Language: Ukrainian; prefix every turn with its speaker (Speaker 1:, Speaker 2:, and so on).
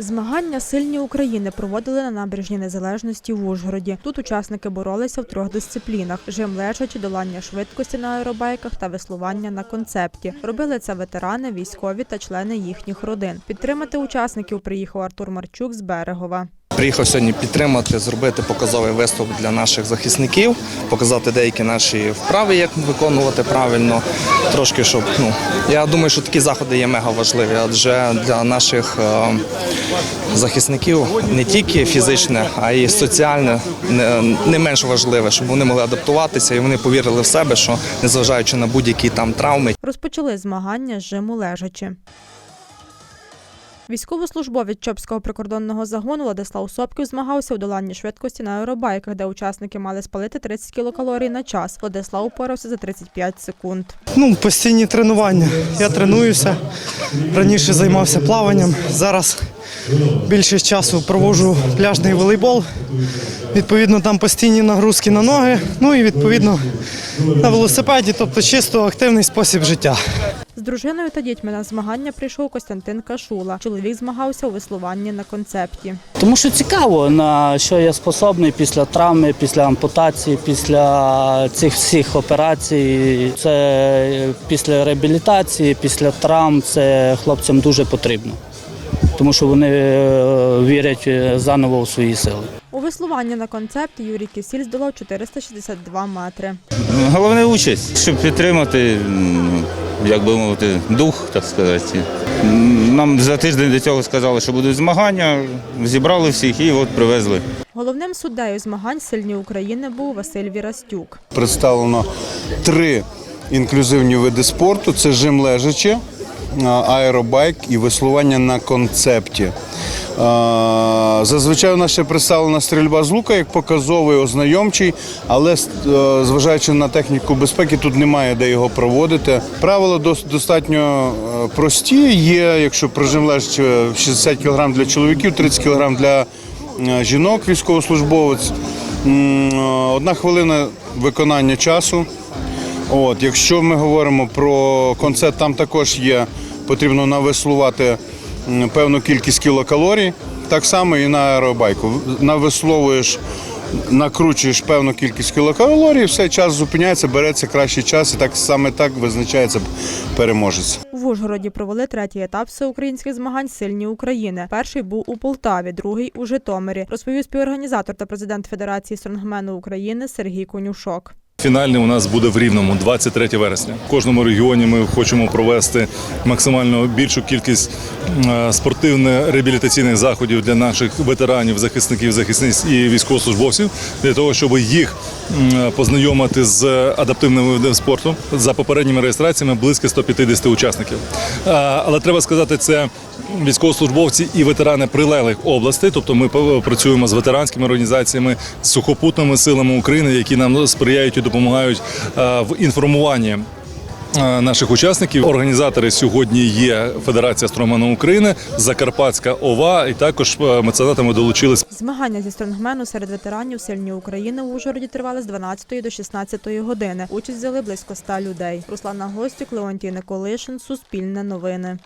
Speaker 1: Змагання Сильні України проводили на набережній незалежності в Ужгороді. Тут учасники боролися в трьох дисциплінах: жим лежачі, долання швидкості на аеробайках та веслування на концепті. Робили це ветерани, військові та члени їхніх родин. Підтримати учасників приїхав Артур Марчук з Берегова.
Speaker 2: Приїхав сьогодні підтримати, зробити показовий виступ для наших захисників, показати деякі наші вправи, як виконувати правильно. Трошки щоб ну я думаю, що такі заходи є мега важливі, адже для наших е, захисників не тільки фізичне, а й соціальне не, не менш важливе, щоб вони могли адаптуватися і вони повірили в себе, що незважаючи на будь-які там травми,
Speaker 1: Розпочали змагання з жиму лежачі. Військовослужбовець Чопського прикордонного загону Владислав Сопків змагався у доланні швидкості на аеробайках, де учасники мали спалити 30 кілокалорій на час. Владислав упорався за 35 секунд.
Speaker 3: Ну, постійні тренування. Я тренуюся. Раніше займався плаванням. Зараз більше часу проводжу пляжний волейбол. Відповідно, там постійні нагрузки на ноги. Ну і відповідно на велосипеді, тобто чисто активний спосіб життя.
Speaker 1: З дружиною та дітьми на змагання прийшов Костянтин Кашула. Чоловік змагався у веслуванні на концепті.
Speaker 4: Тому що цікаво, на що я способний після травми, після ампутації, після цих всіх операцій. Це після реабілітації, після травм це хлопцям дуже потрібно. Тому що вони е, вірять е, заново у свої сили.
Speaker 1: У веслуванні на концепті Юрій Кисіль здолав 462 метри.
Speaker 5: Головне участь, щоб підтримати, як би мовити, дух, так сказати. Нам за тиждень до цього сказали, що будуть змагання, зібрали всіх і от привезли.
Speaker 1: Головним суддею змагань сильні України був Василь Вірастюк.
Speaker 6: Представлено три інклюзивні види спорту: це жим лежачи, а, аеробайк і веслування на концепті. Зазвичай у нас ще представлена стрільба з лука як показовий, ознайомчий, але е, зважаючи на техніку безпеки, тут немає де його проводити. Правила достатньо е, прості. Є, якщо при жим лежачи 60 кг для чоловіків, 30 кг для е, жінок, військовослужбовець. Одна хвилина виконання часу. От, якщо ми говоримо про концерт, там також є потрібно навеслувати певну кількість кілокалорій. Так само і на аеробайку. Навесловуєш, накручуєш певну кількість кілокалорій, все час зупиняється, береться кращий час, і так саме так визначається переможець.
Speaker 1: В Ужгороді провели третій етап всеукраїнських змагань Сильні України. Перший був у Полтаві, другий у Житомирі. Розповів співорганізатор та президент Федерації стронгмену України Сергій Конюшок.
Speaker 7: Фінальний у нас буде в Рівному 23 вересня. В кожному регіоні ми хочемо провести максимально більшу кількість е, спортивно-реабілітаційних заходів для наших ветеранів, захисників, захисниць і військовослужбовців для того, щоб їх познайомити з адаптивними видами спорту. За попередніми реєстраціями близько 150 учасників. Е, Але треба сказати, це військовослужбовці і ветерани прилеглих областей. Тобто ми працюємо з ветеранськими організаціями, з сухопутними силами України, які нам сприяють і е, в інформуванні. е, Наших учасників організатори сьогодні є Федерація стромену України, Закарпатська ОВА, і також е, меценатами долучились
Speaker 1: Змагання зі стронгмену серед ветеранів Сильні України в Ужгороді тривали з 12 до 16 години. Участь взяли близько 100 людей. Руслана Гостюк, Леонтій Николишин, Суспільне новини.